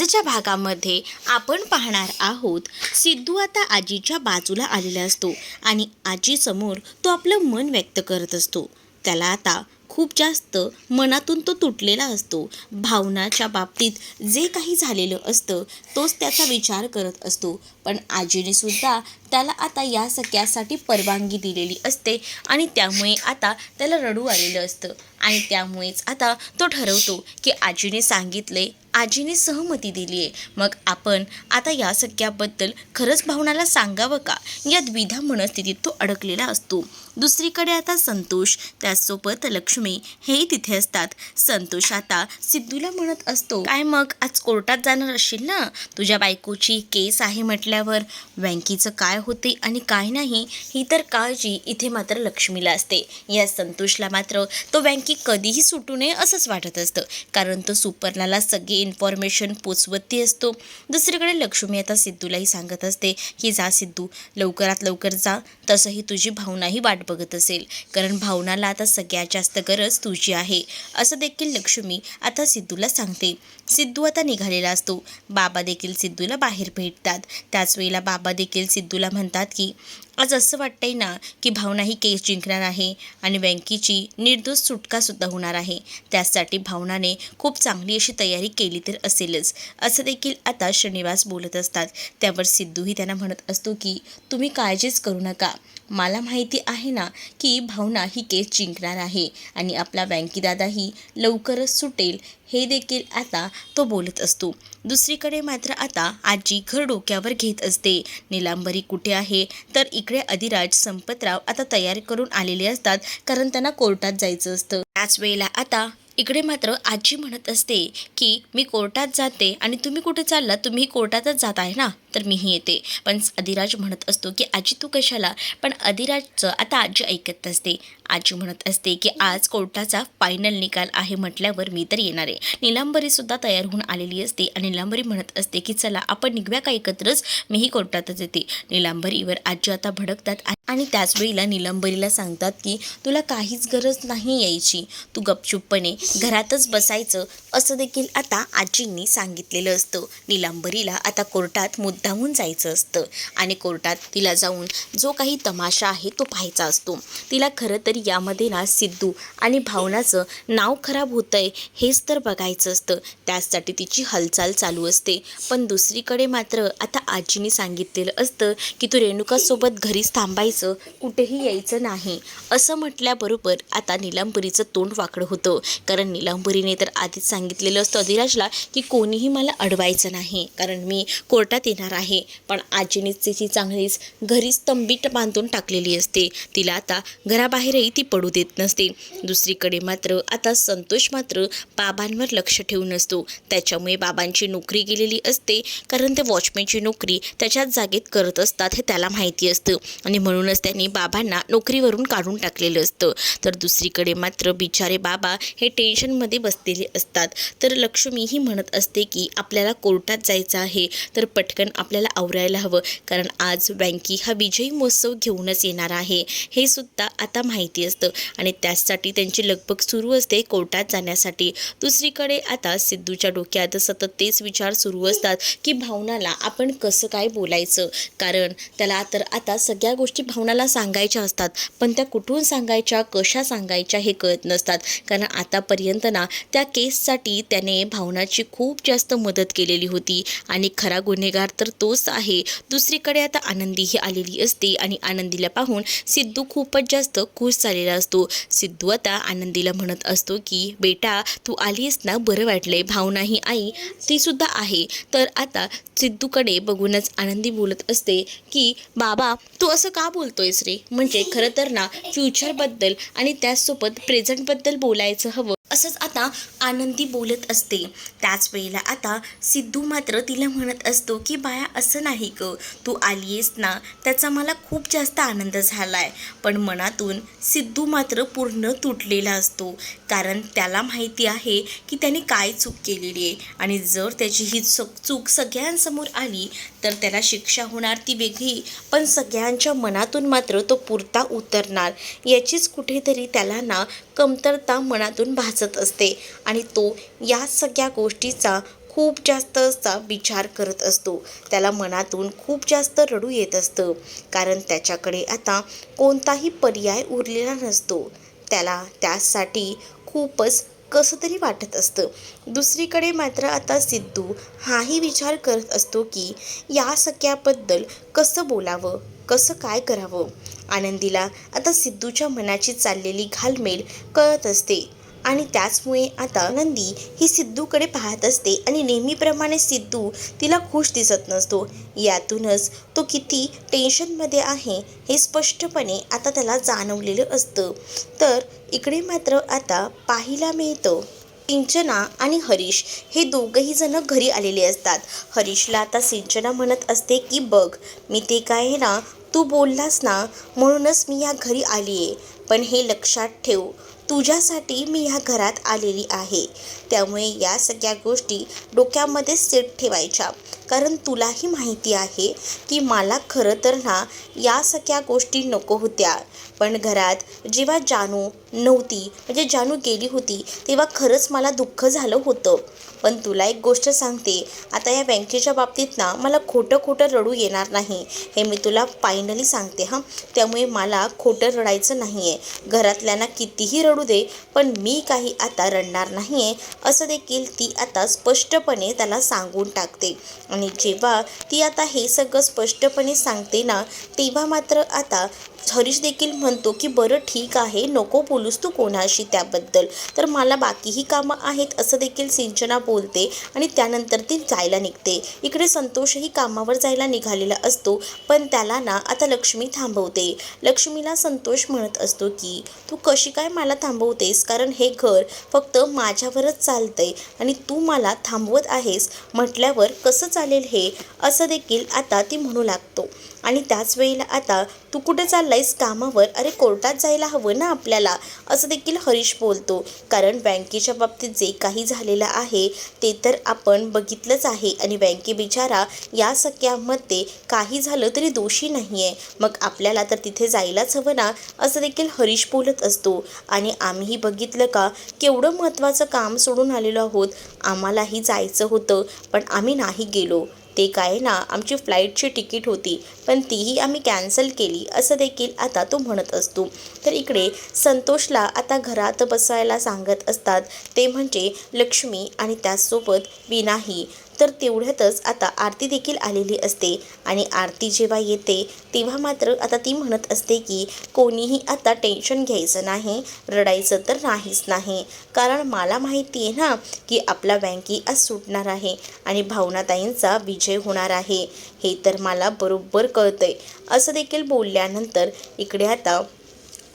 आजच्या भागामध्ये आपण पाहणार आहोत सिद्धू आता आजीच्या बाजूला आलेला असतो आणि आजीसमोर तो आपलं मन व्यक्त करत असतो. त्याला आता खूप जास्त मनातून तो तुटलेला असतो. भावनाच्या बाबतीत जे काही झालेलं असतं तोच त्याचा विचार करत असतो. पण आजीने सुद्धा त्याला आता या सगळ्यासाठी परवानगी दिलेली असते आणि त्यामुळे आता त्याला रडू आलेलं असतं. आणि त्यामुळेच आता तो ठरवतो की आजीने सांगितले आजीने सहमती दिली आहे मग आपण आता या सगळ्याबद्दल खरंच भावनाला सांगावं का? या द्विधा मनस्थितीत तो अडकलेला असतो. दुसरीकडे आता संतोष त्याचसोबत लक्ष्मी हेही तिथे असतात. संतोष आता सिद्धूला म्हणत असतो काय मग? आज कोर्टात जाणार असशील ना? तुझ्या बायकोची केस आहे म्हटल्यावर बँकेचं काय होते आणि काय नाही ही तर काळजी इथे मात्र लक्ष्मीला असते. या संतोषला मात्र तो बँकी कधीही सुटू नये असंच वाटत असतं. कारण तो सुपर्णाला सगळी इन्फॉर्मेशन पोचवती असतो. दुसरीकडे लक्ष्मी आता सिद्धूलाही सांगत असते की जा सिद्धू लवकरात लवकर जा. तसंही तुझी भावनाही वाट बघत असेल. कारण भावनाला आता सगळ्यात जास्त गरज तुझी आहे. असं देखील लक्ष्मी आता सिद्धूला सांगते. सिद्धू आता निघालेला असतो. बाबा देखील सिद्धूला बाहेर भेटतात. त्याच वेळेला बाबा देखील सिद्धूला म्हणतात की आज असं वाटतंय ना की भावना ही केस जिंकणार आहे आणि बँकेची निर्दोष सुटकासुद्धा होणार आहे. त्यासाठी भावनाने खूप चांगली अशी तयारी केली तर असेलच. असं देखील आता श्रीनिवास बोलत असतात. त्यावर सिद्धूही त्यांना म्हणत असतो की तुम्ही काळजीच करू नका. मला माहिती आहे ना की भावना ही केस जिंकणार आहे आणि आपला बँकीदादाही लवकरच सुटेल. हे देखील आता तो बोलत असतो. दुसरीकडे मात्र आता आजी घर डोक्यावर घेत असते. निलांबरी कुठे आहे? तर इकडे अधिराज संपतराव आता तयारी करून आलेले असतात कारण त्यांना कोर्टात जायचं असतं. त्याच वेळेला आता इकडे मात्र आजी म्हणत असते की मी कोर्टात जाते आणि तुम्ही कुठे चालला तुम्ही कोर्टातच जात आहे ना तर मीही येते. पण अधिराज म्हणत असतो की आजी तू कशाला पण अधिराजचं आता आजी ऐकत नसते. आजी म्हणत असते की आज कोर्टाचा फायनल निकाल आहे म्हटल्यावर मी तर येणार आहे. निलांबरीसुद्धा तयार होऊन आलेली असते आणि निलांबरी म्हणत असते की चला आपण निघव्या का एकत्रच? मीही कोर्टातच येते. निलांबरीवर आजी आता भडकतात आणि त्याच वेळेला निलंबरीला सांगतात की तुला काहीच गरज नाही यायची. तू गपचूपपणे घरातच बसायचं असं देखील आता आजींनी सांगितलेलं असतं. निलांबरीला आता कोर्टात मुद्दामून जायचं असतं आणि कोर्टात तिला जाऊन जो काही तमाशा आहे तो पाहायचा असतो. तिला खरं तर यामध्ये ना सिद्धू आणि भावनाचं नाव खराब होतं आहे हेच तर बघायचं असतं. त्याचसाठी तिची हालचाल चालू असते. पण दुसरीकडे मात्र आता आजीने सांगितलेलं असतं की तू रेणुकासोबत घरीच थांबायचं कुठेही यायचं नाही. असं म्हटल्याबरोबर आता निलांबरीचं तोंड वाकडं होतं. कारण निलांबरीने तर आधीच सांगितलेलं असतं अधिराजला की कोणीही मला अडवायचं नाही. कारण मी कोर्टात येणार आहे. पण आजीनेच तिची चांगलीच घरीच तंबीट बांधून टाकलेली असते. तिला आता घराबाहेरही ती पडू देत नसते. दुसरीकडे मात्र आता संतोष मात्र बाबांवर लक्ष ठेवून असतो त्याच्यामुळे बाबांची नोकरी गेलेली असते. कारण ते वॉचमॅनची नोकरी त्याच्याच जागेत करत असतात हे त्याला माहिती असतं. आणि म्हणूनच त्यांनी बाबांना नोकरीवरून काढून टाकलेलं असतं. तर दुसरीकडे मात्र बिचारे बाबा हे टेन्शनमध्ये बसलेले असतात. तर लक्ष्मी ही म्हणत असते की आपल्याला कोर्टात जायचं आहे. तर पटकन आपल्याला आवरायला हवं. कारण आज बँकी हा विजयी महोत्सव घेऊनच येणार आहे. हे सुद्धा आता माहिती असतं आणि त्यासाठी त्यांची लगबग सुरू असते कोर्टात जाण्यासाठी. दुसरीकडे आता सिद्धूच्या डोक्यात सतत तेच विचार सुरू असतात की भावनाला आपण कसं काय बोलायचं? कारण त्याला तर आता सगळ्या गोष्टी भावनाला सांगायच्या असतात पण त्या कुठून सांगायच्या कशा सांगायच्या हे कळत नसतात. कारण आतापर्यंत ना त्या केससाठी त्याने भावनाची खूप जास्त मदत केलेली होती आणि खरा गुन्हेगार तर तोच आहे. दुसरीकडे आता आनंदी ही आलेली असते आणि आनंदीला पाहून सिद्धू खूपच जास्त खुश झालेला असतो. सिद्धू आता आनंदीला म्हणत असतो की बेटा तू आलीस ना? बरं वाटले भावनाही आई ती सुद्धा आहे. तर आता सिद्धूकडे बघूनच आनंदी बोलत असते की बाबा तू असं का बोलतोयस रे? म्हणजे खरं तर ना फ्युचरबद्दल आणि त्याचसोबत प्रेझेंटबद्दल बोलायचं हवं. असंच आता आनंदी बोलत असते. त्याच वेळेला आता सिद्धू मात्र तिला म्हणत असतो की बाया असं नाही ग. तू आली आहेस ना? त्याचा मला खूप जास्त आनंद झाला आहे पण मनातून सिद्धू मात्र पूर्ण तुटलेला असतो. कारण त्याला माहिती आहे की त्याने काय चूक केलेली आहे. आणि जर त्याची ही चूक चूक सगळ्यांसमोर आली तर त्याला शिक्षा होणार ती वेगळी. पण सगळ्यांच्या मनातून मात्र तो पुरता उतरणार. याचीच कुठेतरी त्याला ना कमतरता मनातून भासत असते. आणि तो या सगळ्या गोष्टीचा खूप जास्त असा विचार करत असतो. त्याला मनातून खूप जास्त रडू येत असतं. कारण त्याच्याकडे आता कोणताही पर्याय उरलेला नसतो. त्याला त्यासाठी खूपच कसं तरी वाटत असतं. दुसरीकडे मात्र आता सिद्धू हाही विचार करत असतो की या सख्याबद्दल कसं बोलावं? कसं काय करावं? आनंदीला आता सिद्धूच्या मनाची चाललेली घालमेल कळत असते. आणि त्याचमुळे आता नंदी ही सिद्धूकडे पाहत असते आणि नेहमीप्रमाणे सिद्धू तिला खुश दिसत नसतो. यातूनच तो किती टेन्शनमध्ये आहे हे स्पष्टपणे आता त्याला जाणवलेलं असतं. तर इकडे मात्र आता पाहायला मिळतं. सिंचना आणि हरीश हे दोघंही जण घरी आलेले असतात. हरीशला आता सिंचना म्हणत असते की बघ मी ते काय आहे ना तू बोललास ना म्हणूनच मी या घरी आली आहे पण हे लक्षात ठेव तुझ्यासाठी मी ह्या घरात आलेली आहे. त्यामुळे या सगळ्या गोष्टी डोक्यामध्ये सेट ठेवायच्या. कारण तुलाही माहिती आहे की मला खरं तर ना या सगळ्या गोष्टी नको होत्या. पण घरात जेव्हा जानू नव्हती म्हणजे जानू गेली होती तेव्हा खरंच मला दुःख झालं होतं. पण तुला एक गोष्ट सांगते आता या बँकेच्या बाबतीत ना मला खोटं खोटं रडू येणार नाही. हे मी तुला फायनली सांगते हां. त्यामुळे मला खोटं रडायचं नाही आहे घरातल्यांना कितीही रडू दे पण मी काही आता रडणार नाही आहे असं देखील ती आता स्पष्टपणे त्याला सांगून टाकते. आणि जेव्हा ती आता हे सगळं स्पष्टपणे सांगते ना तेव्हा मात्र आता हरीश देखील म्हणतो की बरं ठीक आहे नको बोलूस तू कोणाशी त्याबद्दल. तर मला बाकीही कामं आहेत असं देखील सिंचना बोलते आणि त्यानंतर ती जायला निघते. इकडे संतोषही कामावर जायला निघालेला असतो पण त्याला ना आता लक्ष्मी थांबवते. लक्ष्मीला संतोष म्हणत असतो की तू कशी काय मला थांबवतेस? कारण हे घर फक्त माझ्यावरच चालतंय आणि तू मला थांबवत आहेस. म्हटल्यावर कसं चालेल हे? असं देखील आता ती म्हणू लागतो. आणि त्याच वेळेला आता तू कुठे चाललायस कामावर? अरे कोर्टात जायला हवं ना आपल्याला? असं देखील हरीश बोलतो. कारण बँकेच्या बाबतीत जे काही झालेलं आहे ते तर आपण बघितलंच आहे. आणि बँके बिचारा या सगळ्यामध्ये काही झालं तरी दोषी नाही आहे मग आपल्याला तर तिथे जायलाच हवं ना? असं देखील हरीश बोलत असतो. आणि आम्हीही बघितलं का? केवढं महत्त्वाचं काम सोडून आलेलो आहोत. आम्हालाही जायचं होतं पण आम्ही नाही गेलो. ते काय ना आमची फ्लाईटची तिकीट होती पण तीही आम्ही कॅन्सल केली असं देखील आता तो म्हणत असतो. तर इकडे संतोषला आता घरात बसायला सांगत असतात ते म्हणजे लक्ष्मी आणि त्याचसोबत विनाही तर तेवढ्यातच आता आरती देखील आलेली असते. आणि आरती जेव्हा येते तेव्हा मात्र आता ती म्हणत असते की कोणीही आता टेन्शन घ्यायचं नाही रडायचं तर नाहीच नाही. कारण मला माहिती आहे ना की आपला बँकी आज सुटणार आहे आणि भावनाताईंचा विजय होणार आहे. हे तर मला बरोबर कळतंय. असं देखील बोलल्यानंतर इकडे आता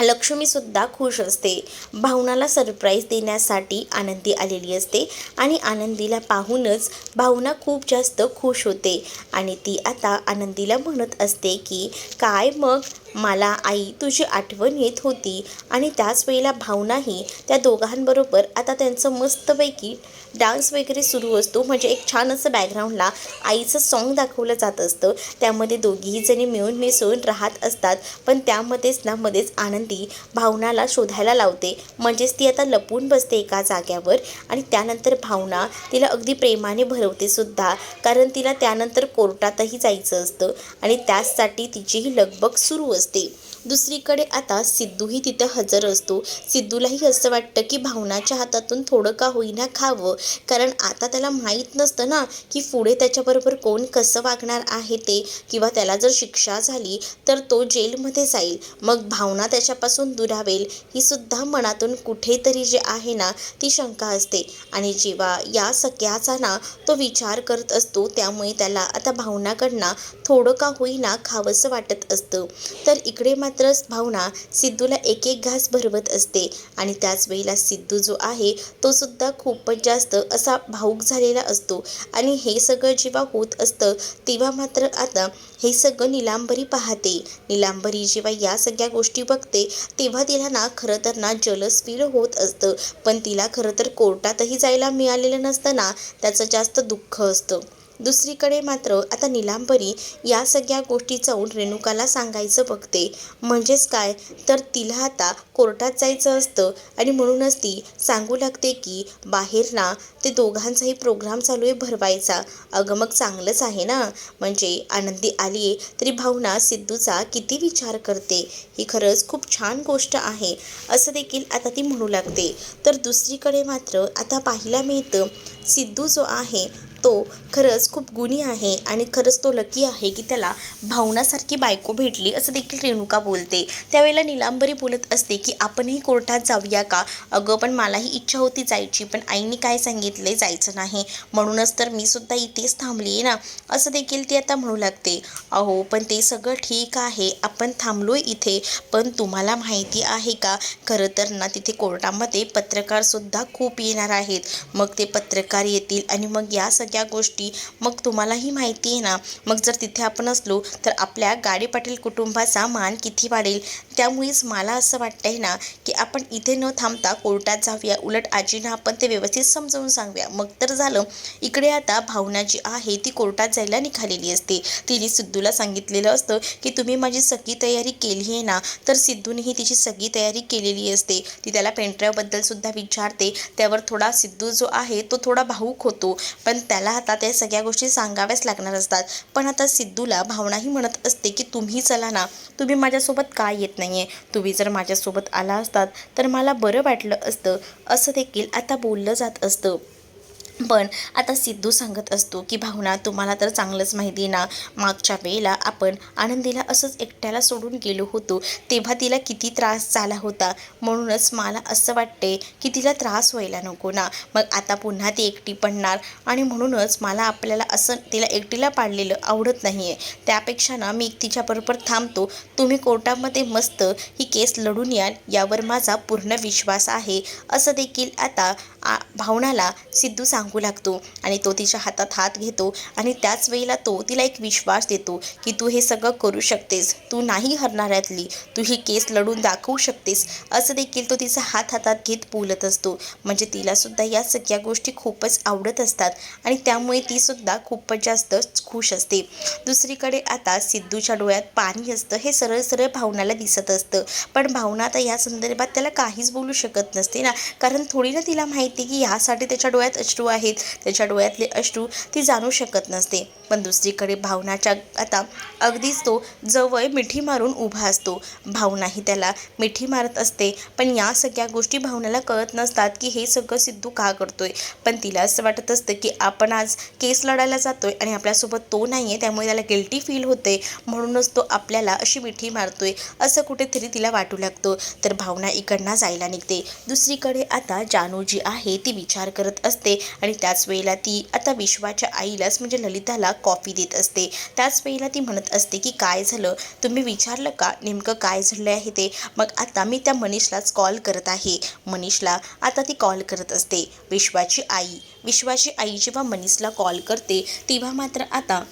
लक्ष्मीसुद्धा खुश असते. भावनाला सरप्राईज देण्यासाठी आनंदी आलेली असते आणि आनंदीला पाहूनच भावना खूप जास्त खुश होते. आणि ती आता आनंदीला म्हणत असते की काय मग? मला आई तुझी आठवण येत होती आणि त्याच वेळेला भावनाही त्या दोघांबरोबर आता त्यांचं मस्तपैकी डान्स वगैरे सुरू असतो. म्हणजे एक छान असं बॅकग्राऊंडला आईचं सॉन्ग दाखवलं जात असतं. त्यामध्ये दोघीही जणी मिळून मिसळून राहत असतात. पण त्यामध्येच ना मध्येच आनंद भावनाला शोधायला लावते. म्हणजेच ती आता लपून बसते एका जाग्यावर आणि त्यानंतर भावना तिला अगदी प्रेमाने भरवते सुद्धा. कारण तिला त्यानंतर कोर्टातही जायचं असतं आणि त्याचसाठी तिचीही लगबग सुरू असते. दुसरीकडे आता सिद्धूही तिथं हजर असतो. सिद्धूलाही असं वाटतं की भावनाच्या हातातून थोडं का होईना खावं. कारण आता त्याला माहीत नसतं ना की पुढे त्याच्याबरोबर कोण कसं वागणार आहे ते. किंवा त्याला जर शिक्षा झाली तर तो जेलमध्ये जाईल. मग भावना त्याच्यापासून दुरावेल. ही सुद्धा मनातून कुठेतरी जे आहे ना ती शंका असते. आणि जेव्हा या सगळ्याचा ना तो विचार करत असतो त्यामुळे त्याला आता भावनाकडनं थोडं का होईना खावंसं वाटत असतं. तर इकडे मात्र भावना सिद्धूला एक एक घास भरवत असते. आणि त्याच वेळेला सिद्धू जो आहे तो सुद्धा खूपच जास्त असा भाऊक झालेला असतो. आणि हे सगळं जेव्हा होत असतं तेव्हा मात्र आता हे सगळं निलांबरी पाहते. निलांबरी जेव्हा या सगळ्या गोष्टी बघते तेव्हा तिला ना खरं तर ना जलस फील होत असतं. पण तिला खरं तर कोर्टातही जायला मिळालेलं नसतं ना त्याचं जास्त दुःख असतं. दुसरीकडे मात्र आता निलांबरी या सगळ्या गोष्टी जाऊन रेणुकाला सांगायचं बघते. म्हणजेच काय? तर तिला आता कोर्टात जायचं असतं आणि म्हणूनच ती सांगू लागते की बाहेर ना ते दोघांचाही प्रोग्राम चालू आहे भरवायचा. अगं मग चांगलंच आहे ना? म्हणजे आनंदी आली आहे तरी भावना सिद्धूचा किती विचार करते. ही खरंच खूप छान गोष्ट आहे. असं देखील आता ती म्हणू लागते. तर दुसरीकडे मात्र आता पाहायला मिळतं सिद्धू जो आहे तो खरंच खूप गुणी आहे आणि खरंच तो लकी आहे की त्याला भावनासारखी बायको भेटली असं देखील रेणुका बोलते. त्यावेळेला निलांबरी बोलत असते की आपणही कोर्टात जाऊया का? अगं पण मलाही इच्छा होती जायची पण आईने काय सांगितले जायचं नाही. म्हणूनच तर मी सुद्धा इथेच थांबली आहे ना? असं देखील ती आता म्हणू लागते. अहो पण ते सगळं ठीक आहे. आपण थांबलो इथे पण तुम्हाला माहिती आहे का? खरं तर ना तिथे कोर्टामध्ये पत्रकारसुद्धा खूप येणार आहेत. मग ते पत्रकार येतील आणि मग या सगळ्या गोष्टी. मग तुम्हालाही माहिती आहे ना मग जर तिथे आपण असलो तर आपल्या गाडी पाटील कुटुंबाचा मान किती वाढेल? त्यामुळेच मला असं वाटतं आहे ना की आपण इथे न थांबता कोर्टात जाऊया. उलट आजीनं आपण ते व्यवस्थित समजावून सांगूया. मग तर झालं. इकडे आता भावना जी आहे ती कोर्टात जायला निघालेली असते. तिने सिद्धूला सांगितलेलं असतं की तुम्ही माझी सगळी तयारी केली आहे ना तर सिद्धूनेही तिची सगळी तयारी केलेली असते. ती त्याला पेनड्राईव्हबद्दल सुद्धा विचारते. त्यावर थोडा सिद्धू जो आहे तो थोडा भाऊक होतो. पण त्याला आता त्या सगळ्या गोष्टी सांगाव्याच लागणार असतात. पण आता सिद्धूला भावनाही म्हणत असते की तुम्ही चला ना. तुम्ही माझ्यासोबत का येत नाही आहे तुम्ही जर माझ्यासोबत आला असतात तर मला बरं वाटलं असतं. असं देखील आता बोललं जात असतं. पण आता सिद्धू सांगत असतो की भावना तुम्हाला तर चांगलंच माहिती आहे ना. मागच्या वेळेला आपण आनंदीला असंच एकट्याला सोडून गेलो होतो तेव्हा तिला किती त्रास झाला होता. म्हणूनच मला असं वाटते की तिला त्रास व्हायला नको ना. मग आता पुन्हा ती एकटी पडणार आणि म्हणूनच मला आपल्याला असं तिला एकटीला पाडलेलं आवडत नाही आहे त्यापेक्षा ना मी तिच्याबरोबर थांबतो. तुम्ही कोर्टामध्ये मस्त ही केस लढून याल. यावर माझा पूर्ण विश्वास आहे. असं देखील आता आ भावनाला सिद्धू सांग सांगू लागतो आणि तो तिच्या हातात हात घेतो आणि त्याच वेळेला तो तिला एक विश्वास देतो की तू हे सगळं करू शकतेस. तू नाही हरणाऱ्यातली तू ही केस लढून दाखवू शकतेस. असं देखील तो तिचा हात हातात घेत बोलत असतो. म्हणजे तिलासुद्धा या सगळ्या गोष्टी खूपच आवडत असतात आणि त्यामुळे तीसुद्धा खूपच जास्त खुश असते. दुसरीकडे आता सिद्धूच्या डोळ्यात पाणी असतं हे सरळ सरळ भावनाला दिसत असतं. पण भावना आता या संदर्भात त्याला काहीच बोलू शकत नसते ना. कारण थोडी ना तिला माहिती की यासाठी त्याच्या डोळ्यात अश्रू आहेत. त्याच्या डोळ्यातले अश्रू ती जाणू शकत नसते. पण दुसरीकडे भावनाच्या आता अगदीच तो जवळ मिठी मारून उभा असतो. भावनाही त्याला मिठी मारत असते. पण या सगळ्या गोष्टी भावनाला कळत नसतात की हे सगळं सिद्धू का करतोय. पण तिला असं वाटत असतं की आपण आज केस लढायला जातोय आणि आपल्यासोबत तो नाही आहे त्यामुळे त्याला गिल्टी फील होते. म्हणूनच तो आपल्याला अशी मिठी मारतोय. असं कुठेतरी तिला वाटू लागतं. तर भावना इकडनं जायला निघते. दुसरीकडे आता जानू जी आहे ती विचार करत असते आणि त्याच वेळेला ती आता विश्वाच्या आईलाच म्हणजे ललिताला कॉफी देत असते. त्याच वेळेला ती म्हणत असते की काय झालं? तुम्ही विचारलं का? नेमकं काय झालं आहे ते? मग आता मी त्या मनीषलाच कॉल करत आहे. मनीषला आता ती कॉल करत असते. विश्वाची आई. विश्वाची आई जेव्हा मनीषला कॉल करते तेव्हा मात्र आता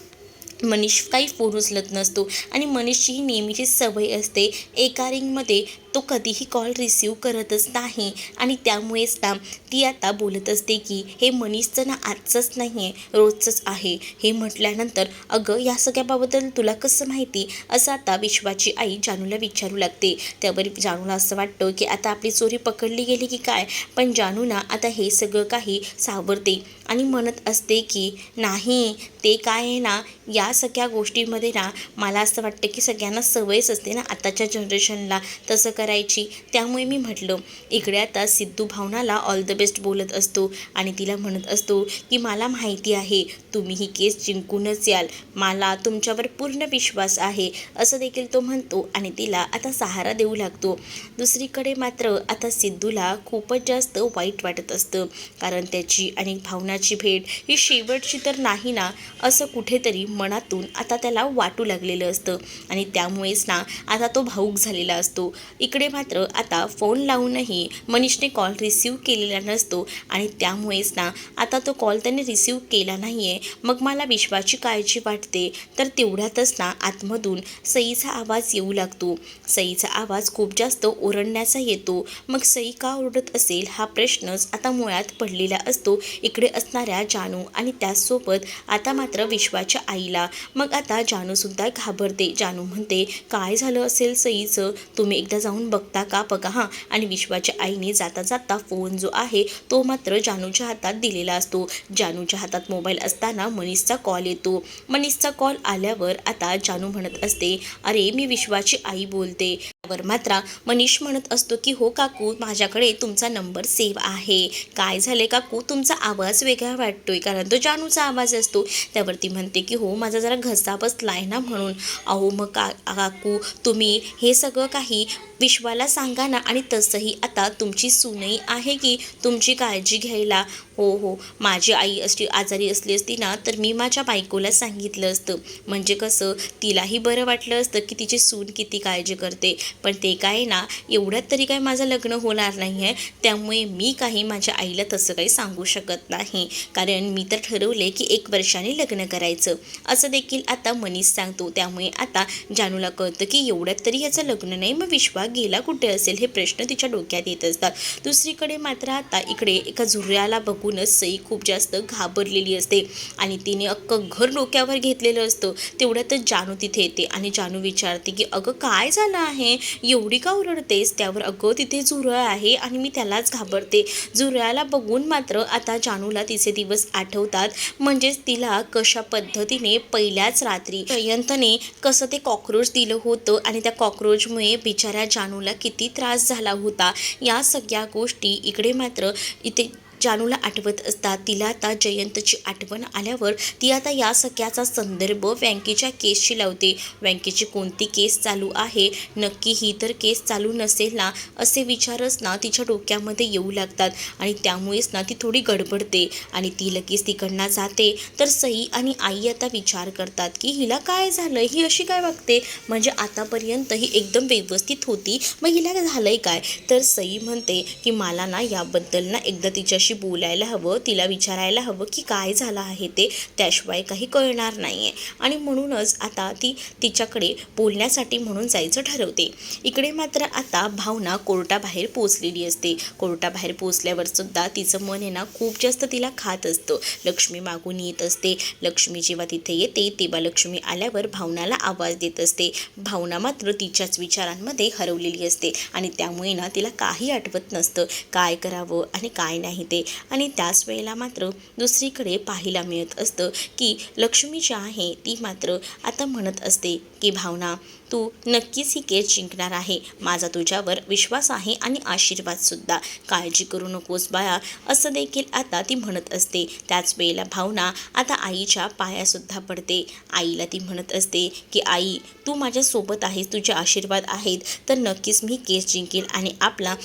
मनीष काही फोन उचलत नसतो आणि मनीषची ही नेहमीची सवय असते. एका रिंगमध्ये तो कधीही कॉल रिसीव करतच नाही. आणि त्यामुळेच ना ती आता बोलत असते की हे मनीषचं ना आजचंच नाही आहे रोजचंच आहे. हे म्हटल्यानंतर अगं या सगळ्याबाबद्दल तुला कसं माहिती? असं आता विश्वाची आई जानूला विचारू लागते. त्यावर जानूला असं वाटतं की आता आपली चोरी पकडली गेली की काय? पण जानूना आता हे सगळं काही सावरते आणि म्हणत असते की नाही ते काय आहे ना या सगळ्या गोष्टीमध्ये ना मला असं वाटतं की सगळ्यांना सवयच असते ना आताच्या जनरेशनला तसं करायची. त्यामुळे मी म्हटलं इकडे आता सिद्धू भावनाला ऑल द बेस्ट बोलत असतो आणि तिला म्हणत असतो की मला माहिती आहे तुम्ही ही केस जिंकूनच याल. मला तुमच्यावर पूर्ण विश्वास आहे. असं देखील तो म्हणतो आणि तिला आता सहारा देऊ लागतो. दुसरीकडे मात्र आता सिद्धूला खूपच जास्त वाईट वाटत असतं. कारण त्याची आणि भावनाची भेट ही शेवटची तर नाही ना असं कुठेतरी मनातून आता त्याला वाटू लागलेलं असतं. आणि त्यामुळेच ना आता तो भाऊक झालेला असतो. इकडे इकडे मात्र आता फोन लावूनही मनीषने कॉल रिसीव केलेला नसतो आणि त्यामुळेच ना आता तो कॉल त्याने रिसीव केला नाही आहे मग मला विश्वाची काळजी वाटते. तर तेवढ्यातच ना आतमधून सईचा आवाज येऊ लागतो. सईचा आवाज खूप जास्त ओरडण्याचा येतो. मग सई का ओरडत असेल हा प्रश्नच आता मुळात पडलेला असतो. इकडे असणाऱ्या जानू आणि त्याचसोबत आता मात्र विश्वाच्या आईला. मग आता जानूसुद्धा घाबरते. जानू म्हणते काय झालं असेल सईचं? तुम्ही एकदा जाऊन बघता का? बघा हां. आणि विश्वाच्या आईने जाता जाता फोन जो आहे तो मात्र जानूच्या हातात दिलेला असतो. जानूच्या हातात मोबाईल असताना मनीषचा कॉल येतो. मनीषचा कॉल आल्यावर आता जानू म्हणत असते अरे मी विश्वाची आई बोलते. त्यावर मात्र मनीष म्हणत असतो की हो काकू माझ्याकडे तुमचा नंबर सेव्ह आहे. काय झाले काकू? तुमचा आवाज वेगळा वाटतोय कारण तो जानूचा आवाज असतो. त्यावरती म्हणते की हो माझा जरा घसा बसलाय ना म्हणून. अहो मग का काकू तुम्ही हे सगळं काही विश्वाला सांगा ना आणि तसंही आता तुमची सुनई आहे की तुमची काळजी घ्यायला. हो हो. माझी आई अशी आजारी असली असती ना तर मी माझ्या बायकोला सांगितलं असतं. म्हणजे कसं? तिलाही बरं वाटलं असतं की तिची सून किती काळजी करते. पण ते काय ना एवढ्यात तरी काय माझं लग्न होणार नाही आहे त्यामुळे मी काही माझ्या आईला तसं काही सांगू शकत नाही. कारण मी तर ठरवले की एक वर्षाने लग्न करायचं. असं देखील आता मनीष सांगतो. त्यामुळे आता जानूला कळतं की एवढ्यात तरी याचं लग्न नाही. मग विश्वा गेला कुठे असेल हे प्रश्न तिच्या डोक्यात येत असतात. दुसरीकडे मात्र आता इकडे एका झुर्याला बघूनच सई खूप जास्त घाबरलेली असते आणि तिने अख्खं घर डोक्यावर घेतलेलं असतं. तेवढ्यातच जानू तिथे येते आणि जानू विचारते की अगं काय झालं आहे? एवढी का ओरडतेस? त्यावर अगं तिथे झुरळ आहे आणि मी त्यालाच घाबरते. झुरळाला बघून मात्र आता जानूला तिचे दिवस आठवतात. म्हणजेच तिला कशा पद्धतीने पहिल्याच रात्री जयंतने कसं ते कॉक्रोच दिलं होतं आणि त्या कॉक्रोचमुळे बिचाऱ्या जानूला किती त्रास झाला होता? या सगळ्या गोष्टी इकडे मात्र इथे जानूला आठवत असता तिला आता जयंतची आठवण आल्यावर ती आता या सख्याचा संदर्भ बँकेच्या केसशी लावते. बँकेची कोणती केस चालू आहे? नक्की ही तर केस चालू नसेल ना? असे विचारच ना तिच्या डोक्यामध्ये येऊ लागतात आणि त्यामुळेच ना ती थोडी गडबडते आणि ती लगेच तिकडनं जाते. तर सई आणि आई आता विचार करतात की हिला काय झालं ही अशी काय वागते? म्हणजे आतापर्यंत ही एकदम व्यवस्थित होती. मग हिला झालंय काय? तर सई म्हणते की मला ना याबद्दल ना एकदा तिच्याशी बोलायला हवं तिला विचारायला हवं की काय झालं आहे ते त्याशिवाय काही कळणार नाही आहे आणि म्हणूनच आता ती तिच्याकडे बोलण्यासाठी म्हणून जायचं ठरवते. इकडे मात्र आता भावना कोर्टाबाहेर पोचलेली असते. कोर्टाबाहेर पोचल्यावर सुद्धा तिचं मन आहे ना खूप जास्त तिला खात असतं. लक्ष्मी मागून येत असते. लक्ष्मी जेव्हा तिथे येते तेव्हा लक्ष्मी आल्यावर भावनाला आवाज देत असते. भावना मात्र तिच्याच विचारांमध्ये हरवलेली असते. आणि त्यामुळे ना तिला काही आठवत नसतं. काय करावं आणि काय नाही ते. आणि त्याच वेळेला मात्र दुसरीकडे पाहायला मिळत असतं की लक्ष्मी जी आहे ती मात्र आता म्हणत असते की भावना तू नक्कीच ही केस जिंकणार आहे. माझा तुझ्यावर विश्वास आहे आणि आशीर्वादसुद्धा काळजी करू नकोस बाळा असं देखील आता ती म्हणत असते. त्याच वेळेला भावना आता आईच्या पायासुद्धा पडते. आईला ती म्हणत असते की आई तू माझ्यासोबत आहेस तुझे आशीर्वाद आहेत. तर नक्कीच मी केस जिंकेल आणि आपला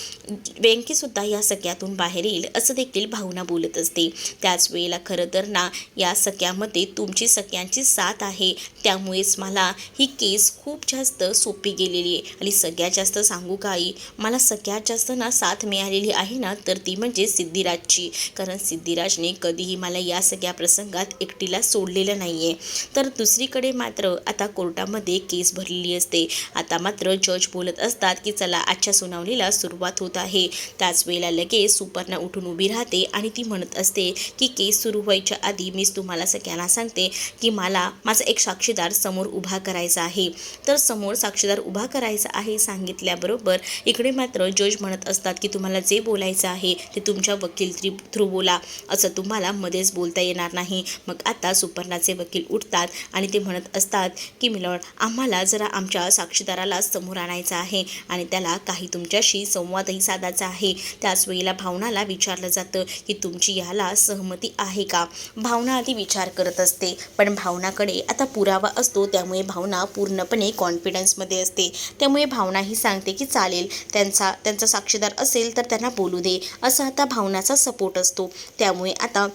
बँकेसुद्धा या सगळ्यातून बाहेर येईल असं देखील भावना बोलत असते. त्याच वेळेला खरं तर ना या सगळ्यामध्ये तुमची सगळ्यांची साथ आहे. त्यामुळेच मला ही केस खूप जास्त जास्त सोपी गेलेली आहे. आणि सगळ्यात जास्त सांगू काही मला सगळ्यात जास्त ना साथ मिळालेली आहे ना तर ती म्हणजे सिद्धिराजची. कारण सिद्धिराजने कधीही मला या सगळ्या प्रसंगात एकटीला सोडलेलं नाही आहे तर दुसरीकडे मात्र आता कोर्टामध्ये केस भरलेली असते. आता मात्र जज बोलत असतात की चला आजच्या सुनावणीला सुरुवात होत आहे. त्याच वेळेला लगेच सुपर्णा उठून उभी राहते आणि ती म्हणत असते की केस सुरू व्हायच्या आधी मीच तुम्हाला सगळ्यांना सांगते की मला माझा एक साक्षीदार समोर उभा करायचा आहे. तर समोर साक्षीदार उभा करायचा आहे सांगितल्याबरोबर इकडे मात्र जज म्हणत असतात की तुम्हाला जे बोलायचं आहे ते तुमच्या वकील थ्री थ्रू बोला असं तुम्हाला मध्येच बोलता येणार नाही. मग आता सुपर्णाचे वकील उठतात आणि ते म्हणत असतात की मिलॉर्ड आम्हाला जरा आमच्या साक्षीदाराला समोर आणायचं आहे आणि त्याला काही तुमच्याशी संवादही साधायचा आहे. त्याच वेळेला भावनाला विचारलं जातं की तुमची याला सहमती आहे का? भावना आधी विचार करत असते पण भावनाकडे आता पुरावा असतो त्यामुळे भावना पूर्णपणे कॉन्फिडन्समध्ये असते. त्यामुळे भावना ही सांगते की चालेल त्यांचा त्यांचा साक्षीदार असेल तर त्यांना बोलू दे. असा आता भावनाचा सपोर्ट असतो. त्यामुळे आता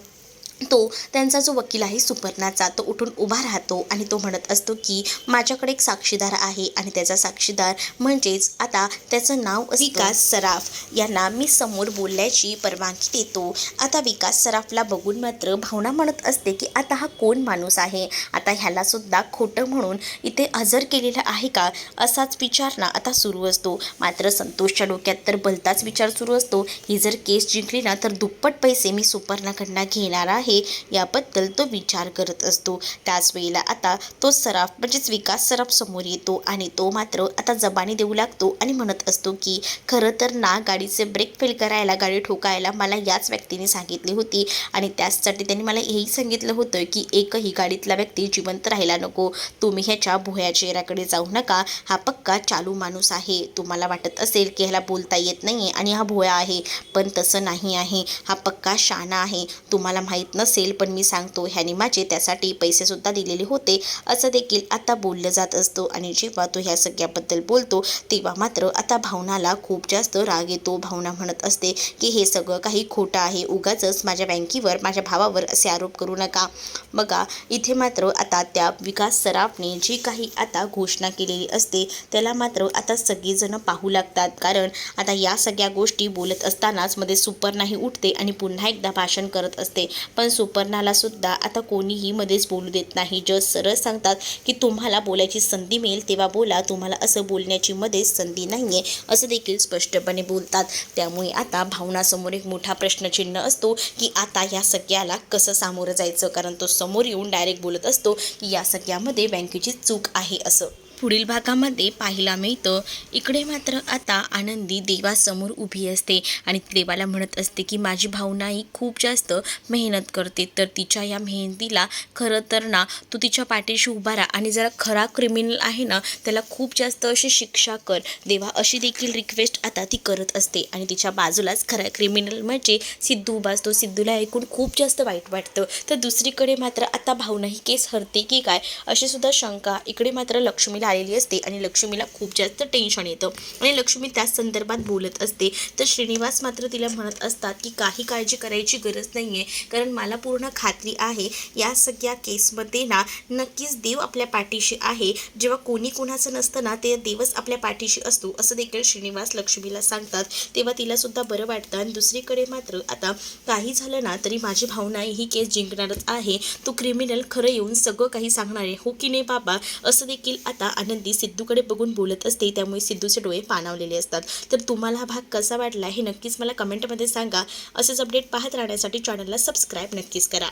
तो त्यांचा जो वकील आहे सुपर्णाचा तो उठून उभा राहतो आणि तो म्हणत असतो की माझ्याकडे एक साक्षीदार आहे आणि त्याचा साक्षीदार म्हणजेच आता त्याचं नाव विकास सराफ. यांना मी समोर बोलण्याची परवानगी देतो. आता विकास सराफला बघून मात्र भावना म्हणत असते की आता हा कोण माणूस आहे? आता ह्यालासुद्धा खोटं म्हणून इथे हजर केलेलं आहे का? असाच विचार ना आता सुरू असतो. मात्र संतोषच्या डोक्यात तर भलताच विचार सुरू असतो. ही जर केस जिंकली ना तर दुप्पट पैसे मी सुपर्णाकडनं घेणार आहे याबद्दल तो विचार करत असतो. त्याच वेळेला आता तो सराफ म्हणजेच विकास सराफ समोर येतो आणि तो मात्र आता जबानी देऊ लागतो आणि म्हणत असतो की खरं तर ना गाडीचे ब्रेक फेल करायला गाडी ठोकायला मला याच व्यक्तीने सांगितली होती आणि त्याचसाठी त्यांनी मला हेही सांगितलं होतं की एकही गाडीतला व्यक्ती जिवंत राहायला नको. तुम्ही ह्याच्या भुया चेहऱ्याकडे जाऊ नका. हा पक्का चालू माणूस आहे. तुम्हाला वाटत असेल की ह्याला बोलता येत नाही आणि हा भोया आहे पण तसं नाही आहे. हा पक्का शाणा आहे. तुम्हाला माहीत नसेल पण मी सांगतो ह्याने माझे त्यासाठी पैसेसुद्धा दिलेले होते असं देखील आता बोललं जात असतो. आणि जेव्हा तो ह्या सगळ्याबद्दल बोलतो तेव्हा मात्र आता भावनाला खूप जास्त राग येतो. भावना म्हणत असते की हे सगळं काही खोटं आहे. उगाचच माझ्या बँकेवर माझ्या भावावर असे आरोप करू नका. बघा इथे मात्र आता त्या विकास सराफने जी काही आता घोषणा केलेली असते त्याला मात्र आता सगळीजणं पाहू लागतात. कारण आता या सगळ्या गोष्टी बोलत असतानाच मध्ये सुपर नाही उठते आणि पुन्हा एकदा भाषण करत असते. पण सुपर्णाला सुद्धा आता कोणीही मध्येच बोलू देत नाही. जज सरळ सांगतात की तुम्हाला बोलायची संधी मिळेल तेव्हा बोला. तुम्हाला असं बोलण्याची मध्येच संधी नाही आहे असं देखील स्पष्टपणे बोलतात. त्यामुळे आता भावनासमोर एक मोठा प्रश्नचिन्ह असतो की आता या सगळ्याला कसं सामोरं जायचं? कारण तो समोर येऊन डायरेक्ट बोलत असतो की या सगळ्यामध्ये बँकेची चूक आहे असं. पुढील भागामध्ये पाहायला मिळतं. इकडे मात्र आता आनंदी देवासमोर उभी असते आणि देवाला म्हणत असते की माझी भावना ही खूप जास्त मेहनत करते. तर तिच्या या मेहनतीला खरं तर ना तू तिच्या पाठीशी उभा राहा आणि जरा खरा क्रिमिनल आहे ना त्याला खूप जास्त अशी शिक्षा कर. देवा अशी देखील रिक्वेस्ट आता ती करत असते आणि तिच्या बाजूलाच खरा क्रिमिनल म्हणजे सिद्धू उभा असतो. सिद्धूला ऐकून खूप जास्त वाईट वाटतं. तर दुसरीकडे मात्र आता भावना ही केस हरते की काय अशी सुद्धा शंका. इकडे मात्र लक्ष्मीला आलेली असते आणि लक्ष्मीला खूप जास्त टेन्शन येतं. आणि लक्ष्मी त्याच संदर्भात बोलत असते. तर श्रीनिवास मात्र तिला म्हणत असतात की काही काळजी करायची गरज नाही आहे कारण मला पूर्ण खात्री आहे या सगळ्या केसमध्ये ना नक्कीच देव आपल्या पाठीशी आहे. जेव्हा कोणी कोणाचं नसतं ना ते देवच आपल्या पाठीशी असतो. असं देखील श्रीनिवास लक्ष्मीला सांगतात. तेव्हा तिला सुद्धा बरं वाटतं. आणि दुसरीकडे मात्र आता काही झालं ना तरी माझी भावना ही केस जिंकणारच आहे. तो क्रिमिनल खरं येऊन सगळं काही सांगणार आहे. हो की नाही बाबा? असं देखील आता आनंदी सिद्धूकडे बघून बोलत असते त्यामुळे सिद्धूचे डोळे पाणावलेले असतात. तर तुम्हाला हा भाग कसा वाटला हे नक्कीच मला कमेंटमध्ये सांगा. असेच अपडेट पाहत राहण्यासाठी चॅनलला सबस्क्राईब नक्कीच करा.